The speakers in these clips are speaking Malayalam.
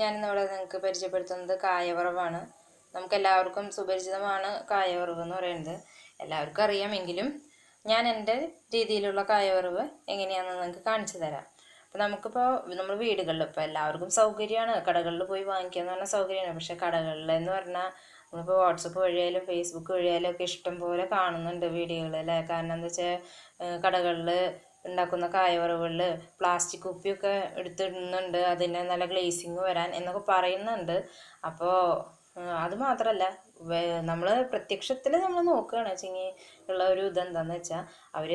ഞാനിന്നിവിടെ നിങ്ങൾക്ക് പരിചയപ്പെടുത്തുന്നത് കായവറവാണ്. നമുക്ക് എല്ലാവർക്കും സുപരിചിതമാണ് കായവറവ് എന്ന് പറയുന്നത്. എല്ലാവർക്കും അറിയാമെങ്കിലും ഞാൻ എന്റെ രീതിയിലുള്ള കായവറവ് എങ്ങനെയാണെന്ന് നിങ്ങൾക്ക് കാണിച്ചു തരാം. അപ്പോൾ നമുക്കിപ്പോൾ നമ്മൾ വീടുകളിൽ ഇപ്പോൾ എല്ലാവർക്കും സൗകര്യമാണ്. കടകളിൽ പോയി വാങ്ങിക്കുക എന്ന് പറഞ്ഞാൽ സൗകര്യമാണ്. പക്ഷേ കടകളിൽ എന്ന് പറഞ്ഞാൽ നമ്മളിപ്പോൾ വാട്സപ്പ് വഴിയായാലും ഫേസ്ബുക്ക് വഴിയായാലും ഒക്കെ ഇഷ്ടം പോലെ കാണുന്നുണ്ട് വീഡിയോകൾ അല്ലേ? കാരണം എന്താ വെച്ചാൽ കടകളിൽ ഉണ്ടാക്കുന്ന കായവറവുകളിൽ പ്ലാസ്റ്റിക് കുപ്പിയൊക്കെ എടുത്തിടുന്നുണ്ട് അതിന് നല്ല ഗ്ലേസിങ് വരാൻ എന്നൊക്കെ പറയുന്നുണ്ട്. അപ്പോൾ അത് മാത്രമല്ല നമ്മൾ പ്രത്യക്ഷത്തിൽ നമ്മൾ നോക്കുകയാണ് വെച്ചെങ്കിൽ ഉള്ള ഒരു ഇതെന്താണെന്ന് വെച്ചാൽ അവർ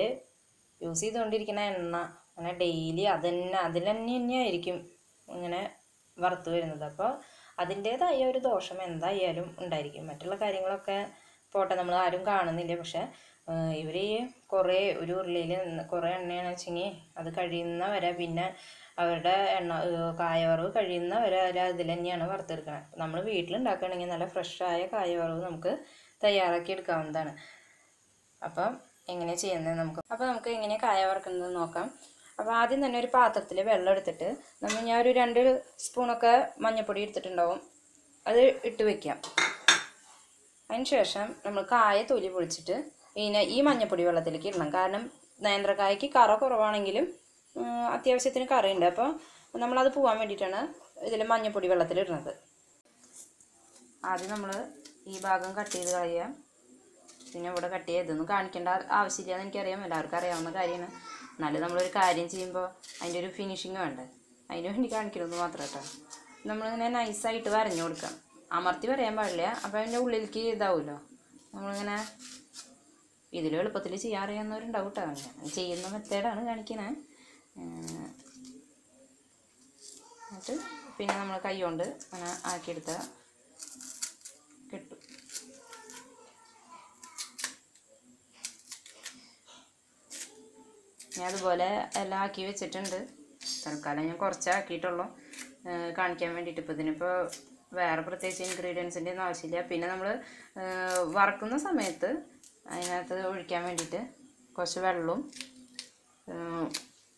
യൂസ് ചെയ്തുകൊണ്ടിരിക്കുന്ന എണ്ണ അങ്ങനെ ഡെയിലി അത് തന്നെ അതിൽ തന്നെ തന്നെയായിരിക്കും ഇങ്ങനെ വറുത്ത് വരുന്നത്. അപ്പോൾ അതിന്റേതായ ഒരു ദോഷം എന്തായാലും ഉണ്ടായിരിക്കും. മറ്റുള്ള കാര്യങ്ങളൊക്കെ പോട്ടെ നമ്മൾ ആരും കാണുന്നില്ല. പക്ഷെ ഇവർ കുറേ ഒരു ഉരുളിയിൽ കുറേ എണ്ണയാണ് വെച്ചെങ്കിൽ അത് കഴിയുന്ന വരെ പിന്നെ അവരുടെ എണ്ണ കായവറവ് കഴിയുന്ന വരെ അവർ അതിൽ തന്നെയാണ് വറുത്തെടുക്കുന്നത് നമ്മൾ വീട്ടിലുണ്ടാക്കുകയാണെങ്കിൽ നല്ല ഫ്രഷായ കായവറവ് നമുക്ക് തയ്യാറാക്കി എടുക്കാവുന്നതാണ്. അപ്പം എങ്ങനെ ചെയ്യുന്നത് നമുക്ക്. അപ്പോൾ നമുക്ക് എങ്ങനെ കായ വറുക്കുന്നത് നോക്കാം. അപ്പോൾ ആദ്യം തന്നെ ഒരു പാത്രത്തിൽ വെള്ളം എടുത്തിട്ട് നമ്മൾ ഞാൻ ഒരു രണ്ട് സ്പൂണൊക്കെ മഞ്ഞൾപ്പൊടി എടുത്തിട്ടുണ്ടാവും. അത് ഇട്ട് വയ്ക്കാം അതിന് ശേഷം നമ്മൾ കായ തൊലി പൊളിച്ചിട്ട് പിന്നെ ഈ മഞ്ഞപ്പൊടി വെള്ളത്തിലേക്ക് ഇടണം. കാരണം നേന്ത്രക്കായ്ക്ക് കറ കുറവാണെങ്കിലും അത്യാവശ്യത്തിന് കറയുണ്ട്. അപ്പോൾ നമ്മളത് പോകാൻ വേണ്ടിയിട്ടാണ് ഇതിൽ മഞ്ഞപ്പൊടി വെള്ളത്തിൽ ഇടുന്നത്. ആദ്യം നമ്മൾ ഈ ഭാഗം കട്ട് ചെയ്ത് കളയുക. പിന്നെ ഇവിടെ കട്ട് ചെയ്തൊന്നും കാണിക്കേണ്ട ആവശ്യമില്ല എന്ന് എനിക്കറിയാം എല്ലാവർക്കും അറിയാവുന്ന കാര്യമാണ്. എന്നാലും നമ്മളൊരു കാര്യം ചെയ്യുമ്പോൾ അതിന്റെ ഒരു ഫിനിഷിങ് വേണ്ടേ? അതിന് വേണ്ടി കാണിക്കണമെന്ന് മാത്രം കേട്ടോ. നമ്മളിങ്ങനെ നൈസായിട്ട് വരഞ്ഞു കൊടുക്കാം അമർത്തി പറയാൻ പാടില്ല. അപ്പോൾ അതിന്റെ ഉള്ളിലേക്ക് ഇതാവുമല്ലോ. നമ്മളിങ്ങനെ ഇതിലും എളുപ്പത്തിൽ ചെയ്യാൻ ഡൗട്ടാണ് ഞാൻ ചെയ്യുന്ന മെത്തേഡാണ് കാണിക്കുന്നത് എന്നിട്ട് പിന്നെ നമ്മൾ കൈ കൊണ്ട് അങ്ങനെ ആക്കിയെടുത്താൽ കിട്ടും. ഞാൻ അതുപോലെ എല്ലാം ആക്കി വെച്ചിട്ടുണ്ട്. തൽക്കാലം ഞാൻ കുറച്ചേ ആക്കിയിട്ടുള്ളൂ. കാണിക്കാൻ വേണ്ടിയിട്ട്. ഇപ്പോൾ ഇതിനിപ്പോൾ വേറെ പ്രത്യേകിച്ച് ഇൻഗ്രീഡിയൻസിന്റെ ഒന്നും ആവശ്യമില്ല. പിന്നെ നമ്മൾ വറക്കുന്ന സമയത്ത് അതിനകത്ത് ഒഴിക്കാൻ വേണ്ടിയിട്ട് കുറച്ച് വെള്ളവും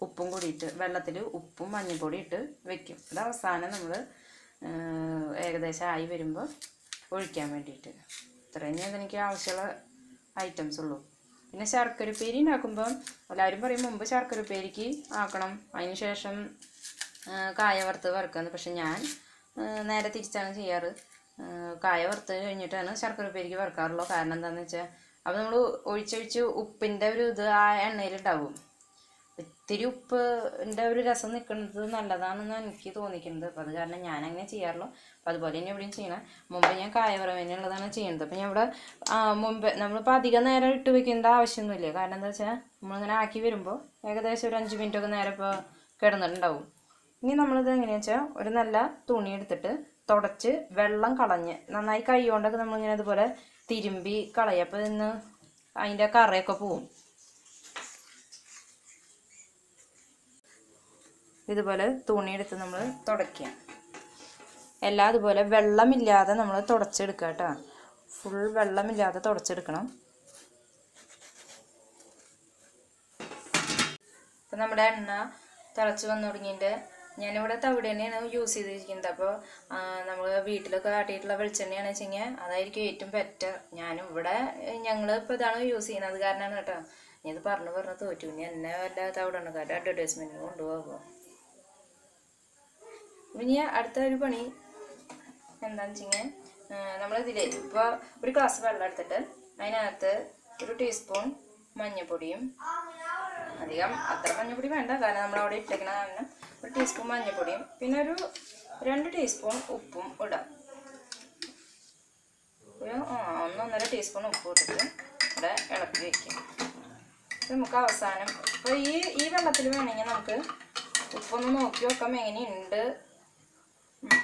ഉപ്പും കൂടിയിട്ട് വെള്ളത്തിൽ ഉപ്പും മഞ്ഞൾപ്പൊടി ഇട്ട് വെക്കും. അത് അവസാനം നമ്മൾ ഏകദേശം ആയി വരുമ്പോൾ ഒഴിക്കാൻ വേണ്ടിയിട്ട്. ഇത്രയും എനിക്ക് ആവശ്യമുള്ള ഐറ്റംസ് ഉള്ളൂ. പിന്നെ ശർക്കര ഉപ്പേരി ഉണ്ടാക്കുമ്പം എല്ലാവരും പറയും മുമ്പ് ശർക്കര ഉപ്പേരിക്ക് ആക്കണം. അതിന് ശേഷം കായ വറുത്ത് വറുക്കുന്നത് പക്ഷെ ഞാൻ നേരെ തിരിച്ചാണ് ചെയ്യാറ്. കായ വറുത്ത് കഴിഞ്ഞിട്ടാണ് ശർക്കര ഉപ്പേരിക്ക് വറുക്കാറുള്ളൂ കാരണം എന്താണെന്ന് വെച്ചാൽ അപ്പോൾ നമ്മൾ ഒഴിച്ചൊഴിച്ച് ഉപ്പിന്റെ ഒരു ഇത് ആ എണ്ണയിലുണ്ടാവും. ഇത്തിരി ഉപ്പിന്റെ ഒരു രസം നിൽക്കുന്നത് നല്ലതാണെന്ന് എനിക്ക് തോന്നിക്കുന്നത് അപ്പോൾ അത് കാരണം ഞാൻ അങ്ങനെ ചെയ്യാറുള്ളൂ. അപ്പോൾ അതുപോലെ തന്നെ ഇവിടെയും ചെയ്യണം. മുമ്പ് ഞാൻ കായവറവേനുള്ളതാണ് ചെയ്യുന്നത് അപ്പോൾ ഞാൻ ഇവിടെ മുമ്പ് നമ്മളിപ്പോൾ അധികം നേരം ഇട്ട് വെക്കേണ്ട ആവശ്യമൊന്നുമില്ല. കാരണം എന്താ വെച്ചാൽ നമ്മളിങ്ങനെ ആക്കി വരുമ്പോൾ ഏകദേശം ഒരു അഞ്ച് മിനിറ്റൊക്കെ നേരം ഇപ്പോൾ കിടന്നിട്ടുണ്ടാവും. ഇനി നമ്മളിത് എങ്ങനെയാണെന്ന് വെച്ചാൽ ഒരു നല്ല തുണി എടുത്തിട്ട് തുടച്ച് വെള്ളം കളഞ്ഞ് നന്നായി കൈ കൊണ്ടൊക്കെ നമ്മളിങ്ങനെ അതുപോലെ തിരുമ്പി കളയപ്പോൾ ഇന്ന് അതിന്റെ കറയൊക്കെ പോവും. ഇതുപോലെ തുണിയെടുത്ത് നമ്മൾ തുടയ്ക്കുക. എല്ലാം അതുപോലെ വെള്ളമില്ലാതെ നമ്മൾ തുടച്ചെടുക്കുക കേട്ടോ. ഫുൾ വെള്ളമില്ലാതെ തുടച്ചെടുക്കണം. ഇപ്പം നമ്മുടെ എണ്ണ തിളച്ച് വന്നു തുടങ്ങിയിട്ട് ഞാനിവിടെ തവിട് തന്നെയാണ് യൂസ് ചെയ്തിരിക്കുന്നത്. അപ്പോൾ നമ്മൾ വീട്ടിലൊക്കെ കാട്ടിയിട്ടുള്ള വെളിച്ചെണ്ണയാണ് വെച്ചെങ്കിൽ അതായിരിക്കും ഏറ്റവും ബെറ്റർ ഞാനും ഇവിടെ ഞങ്ങൾ ഇപ്പോൾ ഇതാണ് യൂസ് ചെയ്യുന്നത്. അത് കാരണമാണ് കേട്ടോ. ഇത് പറഞ്ഞു പറഞ്ഞു തോറ്റു. ഇനി എന്നെ വല്ല തവിടെണ്ണക്കാരുടെ അഡ്വർടൈസ്മെന്റിന് കൊണ്ടുപോകുമോ ഇനി അടുത്ത ഒരു പണി എന്താണെന്ന് വെച്ചിങ്ങനെ നമ്മളിതിൽ ഇപ്പോൾ ഒരു ഗ്ലാസ് വെള്ളം എടുത്തിട്ട് അതിനകത്ത് ഒരു ടീസ്പൂൺ മഞ്ഞൾപ്പൊടിയും അധികം അത്ര മഞ്ഞൾപ്പൊടി വേണ്ട. കാരണം നമ്മൾ അവിടെ ഇട്ടേക്കണ കാരണം ഒരു ടീസ്പൂൺ മഞ്ഞൾപ്പൊടിയും പിന്നെ ഒരു രണ്ട് ടീസ്പൂൺ ഉപ്പും ഇടാം. ഒരു ഒന്നൊന്നര ടീസ്പൂൺ ഉപ്പ് ഇട്ടിട്ട് ഇവിടെ ഇളക്കി വയ്ക്കും നമുക്ക് അവസാനം ഇപ്പോൾ ഈ ഈ വെള്ളത്തിൽ വേണമെങ്കിൽ നമുക്ക് ഉപ്പൊന്ന് നോക്കി നോക്കാം എങ്ങനെയുണ്ട്.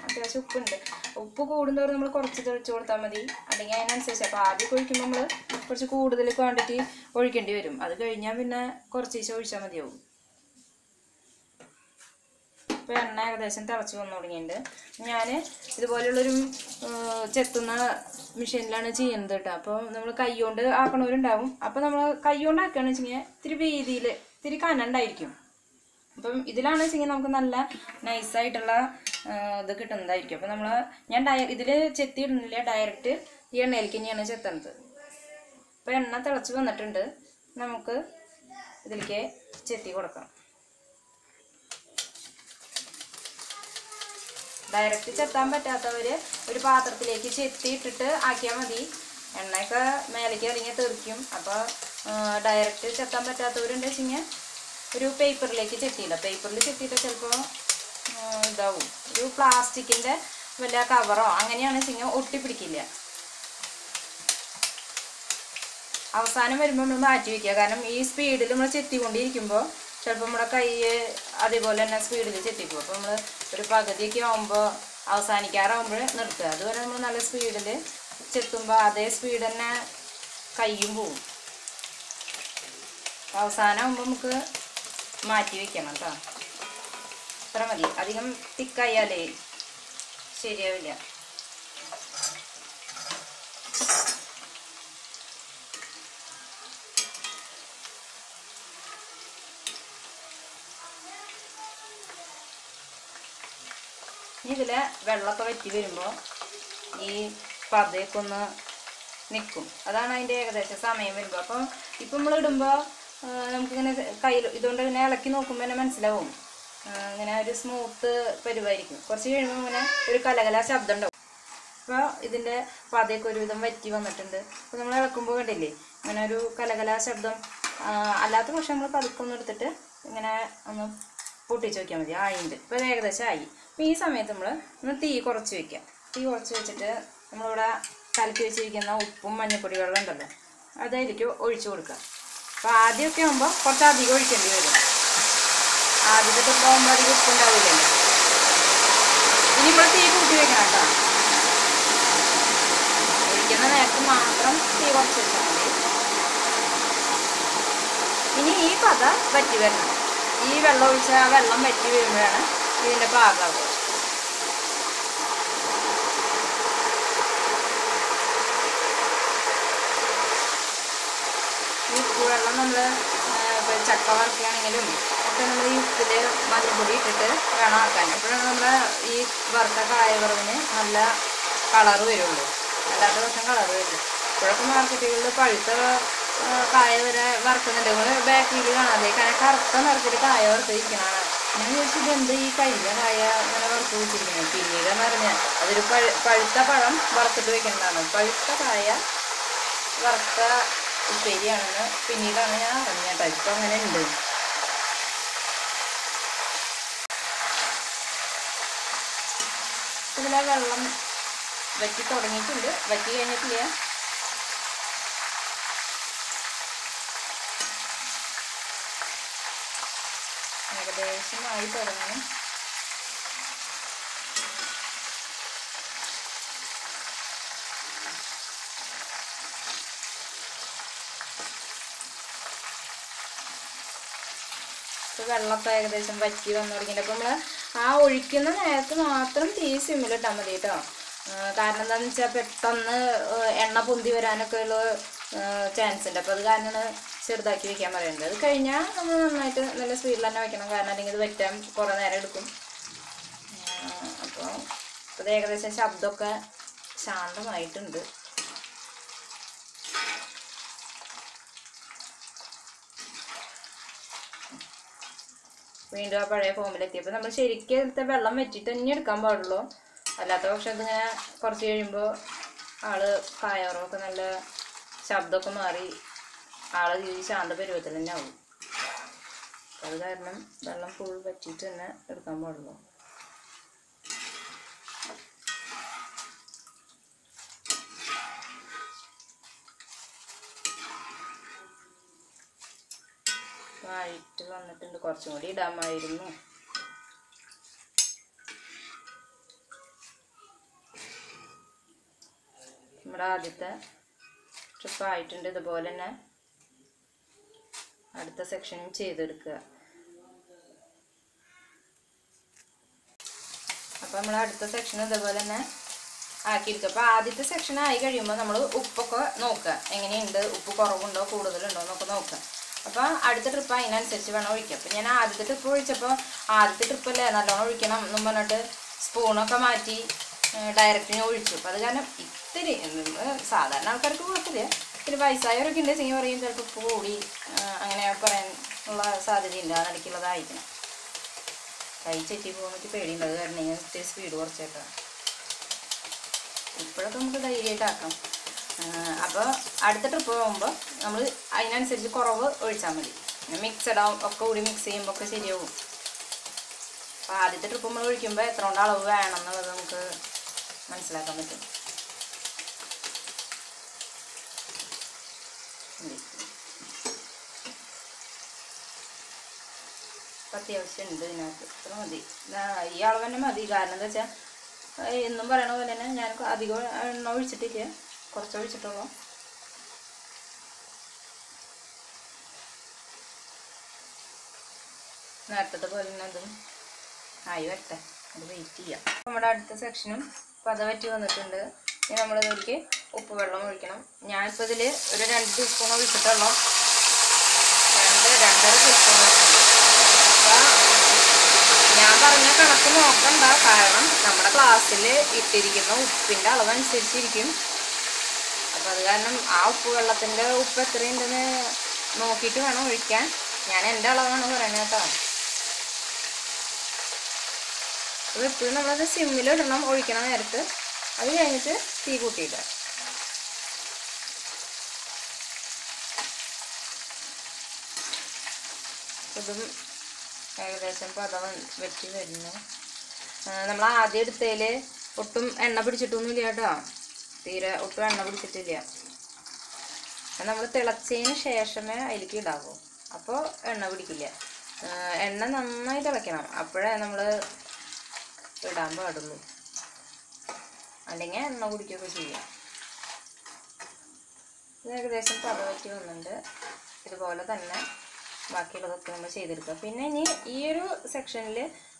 അത്യാവശ്യം ഉപ്പുണ്ട്. ഉപ്പ് കൂടുന്നവർ നമ്മൾ കുറച്ച് തെളിച്ച് കൊടുത്താൽ മതി. അല്ലെങ്കിൽ അതിനനുസരിച്ച് അപ്പോൾ ആദ്യം ഒഴിക്കുമ്പോൾ നമ്മൾ കുറച്ച് കൂടുതൽ ക്വാണ്ടിറ്റി ഒഴിക്കേണ്ടി വരും. അത് കഴിഞ്ഞാൽ പിന്നെ കുറച്ച് ദിവസം ഒഴിച്ചാൽ മതിയാവും. ഇപ്പോൾ എണ്ണ ഏകദേശം തിളച്ച് വന്നു തുടങ്ങിയിട്ടുണ്ട്. ഞാൻ ഇതുപോലെയുള്ളൊരു ചെത്തുന്ന മെഷീനിലാണ് ചെയ്യുന്നത് കേട്ടോ അപ്പോൾ നമ്മൾ കൈകൊണ്ട് ആക്കണവരുണ്ടാവും. അപ്പോൾ നമ്മൾ കൈകൊണ്ട് ആക്കുകയാണെന്ന് വെച്ച് കഴിഞ്ഞാൽ ഇത്തിരി വീതിയിൽ ഇത്തിരി കനണ്ടായിരിക്കും അപ്പം ഇതിലാണ് വെച്ചെങ്കിൽ നമുക്ക് നല്ല നൈസായിട്ടുള്ള ഇത് കിട്ടുന്നതായിരിക്കും. അപ്പം നമ്മൾ ഞാൻ ഡയ ഇതിൽ ചെത്തി ഇടുന്നില്ല ഡയറക്റ്റ് ഈ എണ്ണയിലേക്ക് തന്നെയാണ് ചെത്തുന്നത്. അപ്പോൾ എണ്ണ തിളച്ച് വന്നിട്ടുണ്ട്. നമുക്ക് ഇതിലേക്ക് ചെത്തി കൊടുക്കാം. ഡയറക്റ്റ് ചെത്താൻ പറ്റാത്തവർ ഒരു പാത്രത്തിലേക്ക് ചെത്തിയിട്ടിട്ട് ആക്കിയാൽ മതി. എണ്ണയൊക്കെ മേലേക്ക് ഇറങ്ങി തെറിക്കും. അപ്പോൾ ഡയറക്റ്റ് ചെത്താൻ പറ്റാത്തവരുണ്ട് വെച്ചിങ്ങനെ ഒരു പേപ്പറിലേക്ക് ചെത്തിയില്ല പേപ്പറിൽ ചെത്തിയിട്ട് ചിലപ്പോൾ ഇതാവും. ഒരു പ്ലാസ്റ്റിക്കിന്റെ വല്ല കവറോ അങ്ങനെയാണ് വെച്ചിങ്ങനെ ഒട്ടിപ്പിടിക്കില്ല അവസാനം വരുമ്പോൾ നമ്മൾ മാറ്റി വയ്ക്കുക കാരണം ഈ സ്പീഡിൽ നമ്മൾ ചെത്തിക്കൊണ്ടിരിക്കുമ്പോൾ ചിലപ്പോൾ നമ്മുടെ കൈ അതേപോലെ തന്നെ സ്പീഡിൽ ചെത്തിക്കും അപ്പോൾ നമ്മൾ ഒരു പകുതിയൊക്കെ ആകുമ്പോൾ അവസാനിക്കാറാകുമ്പോൾ നിർത്തുക. അതുപോലെ നമ്മൾ നല്ല സ്പീഡിൽ ചെത്തുമ്പോൾ അതേ സ്പീഡ് തന്നെ കൈയും പോവും. അവസാനമാകുമ്പോൾ നമുക്ക് മാറ്റി വെക്കണം കേട്ടോ അത്ര മതി. അധികം തിക്കായാലേ ശരിയാവില്ല. ഇതിലെ വെള്ളമൊക്കെ വറ്റി വരുമ്പോൾ ഈ പതയൊക്കെ ഒന്ന് നിൽക്കും അതാണ് അതിന്റെ ഏകദേശം സമയം വരുമ്പോൾ അപ്പോൾ ഇപ്പം നമ്മൾ ഇടുമ്പോൾ നമുക്കിങ്ങനെ കയ്യിൽ ഇതുകൊണ്ട് ഇങ്ങനെ ഇളക്കി നോക്കുമ്പോൾ തന്നെ മനസ്സിലാവും. ഇങ്ങനെ ഒരു സ്മൂത്ത് പരുവായിരിക്കും. കുറച്ച് കഴിയുമ്പോൾ ഇങ്ങനെ ഒരു കലകല ശബ്ദം ഉണ്ടാവും. അപ്പോൾ ഇതിന്റെ പതയൊക്കെ ഒരുവിധം വറ്റി വന്നിട്ടുണ്ട്. അപ്പോൾ നമ്മൾ ഇളക്കുമ്പോൾ കണ്ടില്ലേ ഇങ്ങനെ ഒരു കലകല ശബ്ദം അല്ലാത്ത പക്ഷെ നമ്മൾ പതുക്കൊന്നും എടുത്തിട്ട് ഇങ്ങനെ ഒന്ന് പൊട്ടിച്ച് വെക്കാൻ മതി. ആയിണ്ട്. ഇപ്പോൾ ഏകദേശം ആയി. അപ്പോൾ ഈ സമയത്ത് നമ്മൾ ഒന്ന് തീ കുറച്ച് വെക്കാം തീ കുറച്ച് വെച്ചിട്ട് നമ്മളിവിടെ കലക്കി വെച്ചിരിക്കുന്ന ഉപ്പും മഞ്ഞപ്പൊടി വെള്ളം ഉണ്ടല്ലോ അതായിരിക്കും ഒഴിച്ചു കൊടുക്കുക. അപ്പോൾ ആദ്യമൊക്കെ ആകുമ്പോൾ കുറച്ച് അധികം ഒഴിക്കേണ്ടി വരും. ആദ്യത്തെ തൊട്ട് ആകുമ്പോൾ അധികം ഉപ്പുണ്ടാവില്ലല്ലോ ഇനി നമ്മൾ തീ കൂട്ടി വെക്കണം കേട്ടോ. ഒഴിക്കുന്ന നേരത്ത് മാത്രം തീ കുറച്ച് വെച്ചാൽ മതി. ഇനി ഈ പത വറ്റി വരണം. ഈ വെള്ളം ഒഴിച്ചാൽ ആ വെള്ളം വറ്റി വരുമ്പോഴാണ് ഇതിന്റെ പാകാവുക ഈ ഉപ്പുവെള്ളം നമ്മൾ ചക്ക വറുക്കുകയാണെങ്കിലും ഒക്കെ നമ്മൾ ഈ ഉപ്പിൽ മഞ്ഞൾപ്പൊടി ഇട്ടിട്ട് വേണം ആക്കാൻ. അപ്പോഴാണ് നമ്മൾ ഈ വറുത്ത കായവറവിന് നല്ല കളറ് വരുള്ളൂ. അല്ലാത്ത പക്ഷം കളറ് വരില്ല. ഇപ്പോഴൊക്കെ മാർക്കറ്റുകളിൽ പഴുത്ത കായ വരെ വറുക്കുന്നുണ്ട്. നിങ്ങൾ ബാക്കിൽ കാണാതെ കാരണം കറുത്ത നിറച്ചിട്ട് കായ വറുത്തിരിക്കണതാണ് ഞാൻ ചോദിച്ചത് ഇതെന്ത് ഈ കഴിഞ്ഞ കായ ഇങ്ങനെ വറുത്ത് വെച്ചിരിക്കുന്നത് പിന്നീടെന്ന് പറഞ്ഞാൽ അതൊരു പഴു പഴുത്ത പഴം വറുത്തിട്ട് വെക്കേണ്ടതാണ് പഴുത്ത കായ വറുത്ത ഉപ്പേരിയാണെന്ന് പിന്നീടാണ് ഞാൻ അറിഞ്ഞ കേട്ടോ. ഇപ്പം അങ്ങനെ ഉണ്ട്. ഇതിലെ വെള്ളം വറ്റി തുടങ്ങിയിട്ടുണ്ട്. വറ്റി കഴിഞ്ഞിട്ടില്ല. ആയി തുടങ്ങി ഇപ്പൊ വെള്ളമൊക്കെ ഏകദേശം വറ്റി വന്നു തുടങ്ങിയിട്ട് അപ്പം നമ്മൾ ആ ഒഴിക്കുന്ന നേരത്ത് മാത്രം തീ സിമ്മിലിട്ടാൽ മതി കേട്ടോ കാരണം എന്താണെന്ന് വെച്ചാൽ പെട്ടെന്ന് എണ്ണ പൊന്തി വരാനൊക്കെ ഉള്ള ചാൻസ് ഉണ്ട്. അപ്പോൾ അത് കാരണമാണ് ചെറുതാക്കി വെക്കാൻ പറയുന്നത് അത് കഴിഞ്ഞാൽ നമ്മൾ നന്നായിട്ട് നല്ല സ്പീഡിൽ തന്നെ വെക്കണം. കാരണം അല്ലെങ്കിൽ ഇത് വറ്റാൻ കുറേ നേരം എടുക്കും. അപ്പോൾ ഇപ്പോൾ ഏകദേശം ശബ്ദമൊക്കെ ശാന്തമായിട്ടുണ്ട്. വീണ്ടും ആ പഴയ ഫോമിലെത്തിയപ്പോൾ നമ്മൾ ശരിക്കും ഇതിലത്തെ വെള്ളം വെച്ചിട്ട് തന്നെ എടുക്കാൻ പാടുള്ളൂ. അല്ലാത്ത പക്ഷെ ഇതിങ്ങനെ കുറച്ച് കഴിയുമ്പോൾ ആൾ കായറൊക്കെ നല്ല ശബ്ദമൊക്കെ മാറി ആൾ ജീവിച്ച് ശാന്ത തന്നെ ആവും അത് കാരണം വെള്ളം ഫുൾ വറ്റിയിട്ട് തന്നെ എടുക്കാൻ പാടുള്ളൂ. ആയിട്ട് വന്നിട്ടുണ്ട്. കുറച്ചും കൂടി ഇടാമായിരുന്നു. നമ്മുടെ ആദ്യത്തെ ട്രിപ്പ് ആയിട്ടുണ്ട്. ഇതുപോലെ തന്നെ അടുത്ത സെക്ഷനും ചെയ്തെടുക്കുക. അപ്പോൾ നമ്മൾ അടുത്ത സെക്ഷൻ ഇതേപോലെ തന്നെ ആക്കിയെടുക്കുക അപ്പോൾ ആദ്യത്തെ സെക്ഷൻ ആയി കഴിയുമ്പോൾ നമ്മൾ ഉപ്പൊക്കെ നോക്കുക. എങ്ങനെയുണ്ട്? ഉപ്പ് കുറവുണ്ടോ? കൂടുതലുണ്ടോ? എന്നൊക്കെ നോക്കുക. അപ്പോൾ അടുത്ത ട്രിപ്പ് അതിനനുസരിച്ച് വേണം ഒഴിക്കുക അപ്പം ഞാൻ ആദ്യത്തെ ട്രിപ്പ് ഒഴിച്ചപ്പോൾ ആദ്യത്തെ ട്രിപ്പല്ലേ നല്ലോണം ഒഴിക്കണം എന്നും പറഞ്ഞിട്ട് സ്പൂണൊക്കെ മാറ്റി ഡയറക്റ്റ് ഞാൻ ഒഴിച്ചു. അപ്പം അത് കാരണം ഇത്തിരി സാധാരണ ആൾക്കാർക്ക് കുഴപ്പമില്ല. ഇത്തിരി വയസ്സായവരൊക്കെ ഉണ്ട്. ചെങ്ങി പറയും ചിലപ്പോൾ കൂടി അങ്ങനെ പറയാൻ ഉള്ള സാധ്യതയില്ല നടക്കുള്ളതായിരിക്കണം കൈ ചെറ്റി പോകുന്നിട്ട് പേടിയുണ്ട്. അത് കാരണം ഞാൻ ഇത്തിരി സ്പീഡ് കുറച്ചേക്കാം. ഇപ്പോഴൊക്കെ നമുക്ക് ധൈര്യമായിട്ടാക്കാം അപ്പോൾ അടുത്ത ട്രിപ്പ് പോകുമ്പോൾ നമ്മൾ അതിനനുസരിച്ച് കുറവ് ഒഴിച്ചാൽ മതി. മിക്സഡ് ആവും. ഒക്കെ കൂടി മിക്സ് ചെയ്യുമ്പോൾ ഒക്കെ ശരിയാവും. അപ്പോൾ ആദ്യത്തെ ട്രിപ്പ് നമ്മൾ ഒഴിക്കുമ്പോൾ എത്ര കൊണ്ട് അളവ് വേണം എന്നുള്ളത് നമുക്ക് മനസ്സിലാക്കാൻ പറ്റും മതി. ഇപ്പം അത്യാവശ്യം ഉണ്ട് ഇതിനകത്ത്. ഇത്ര മതി. ഈ അളവ് തന്നെ മതി. കാരണം എന്താ വെച്ചാൽ എന്നും പറയണ പോലെ തന്നെ ഞാൻ അധികം എണ്ണ ഒഴിച്ചിട്ടില്ല. കുറച്ച് ഒഴിച്ചിട്ടുള്ളൂ. നേരത്തെ പോലെ തന്നെ അതും ആയി വരട്ടെ. അത് വെയിറ്റ് ചെയ്യാം. നമ്മുടെ അടുത്ത സെക്ഷനും പത പറ്റി വന്നിട്ടുണ്ട്. ഇനി നമ്മളിതിലേക്ക് ഉപ്പ് വെള്ളം ഒഴിക്കണം. ഞാനിപ്പോൾ ഇതിൽ ഒരു രണ്ട് ടീസ്പൂൺ ഒഴിച്ചിട്ടുള്ളൂ രണ്ട് രണ്ടര ടീസ്പൂൺ ഞാൻ പറഞ്ഞ കണക്ക് നോക്കണ്ട. കാരണം നമ്മുടെ ക്ലാസ്സിൽ ഇട്ടിരിക്കുന്ന ഉപ്പിന്റെ അളവനുസരിച്ചിരിക്കും. അപ്പം അത് കാരണം ആ ഉപ്പ് വെള്ളത്തിന്റെ ഉപ്പ് എത്രയുണ്ടെന്ന് നോക്കിയിട്ട് വേണം ഒഴിക്കാൻ. ഞാൻ എന്റെ അളവാണ് പറയുന്നത് കേട്ടോ. അപ്പോൾ എപ്പോഴും നമ്മളത് സിമ്മിലിടണം ഒഴിക്കണം നേരത്ത്. അത് കഴിഞ്ഞിട്ട് തീ കൂട്ടിയിടുക. ഇതും ഏകദേശം പതവൻ വെട്ടി വരുന്നു. നമ്മൾ ആദ്യം എടുത്തതിൽ ഒട്ടും എണ്ണ പിടിച്ചിട്ടൊന്നുമില്ല കേട്ടോ. തീരെ ഒട്ടും എണ്ണ പിടിച്ചിട്ടില്ല. നമ്മൾ തിളച്ചതിന് ശേഷമേ അതിലേക്ക് ഇടാവൂ. അപ്പോൾ എണ്ണ പിടിക്കില്ല. എണ്ണ നന്നായി തിളയ്ക്കണം. അപ്പോഴേ നമ്മൾ ഇടാൻ പാടുള്ളൂ. അല്ലെങ്കിൽ എണ്ണ കുടിക്കുകയൊക്കെ ചെയ്യാം. ഇത് ഏകദേശം പതവറ്റി വന്നിട്ടുണ്ട്. ഇതുപോലെ തന്നെ ബാക്കിയുള്ളതൊക്കെ നമ്മൾ ചെയ്തെടുക്കുക. പിന്നെ ഇനി ഈ ഒരു സെക്ഷനിൽ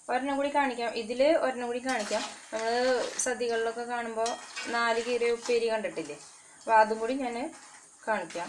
ഒരെണ്ണം കൂടി കാണിക്കാം. ഇതിൽ ഒരെണ്ണം കൂടി കാണിക്കാം. നമ്മൾ സദ്യകളിലൊക്കെ കാണുമ്പോൾ നാല് കീര ഉപ്പേരി കണ്ടിട്ടില്ലേ? അപ്പോൾ അതും കൂടി ഞാൻ കാണിക്കാം.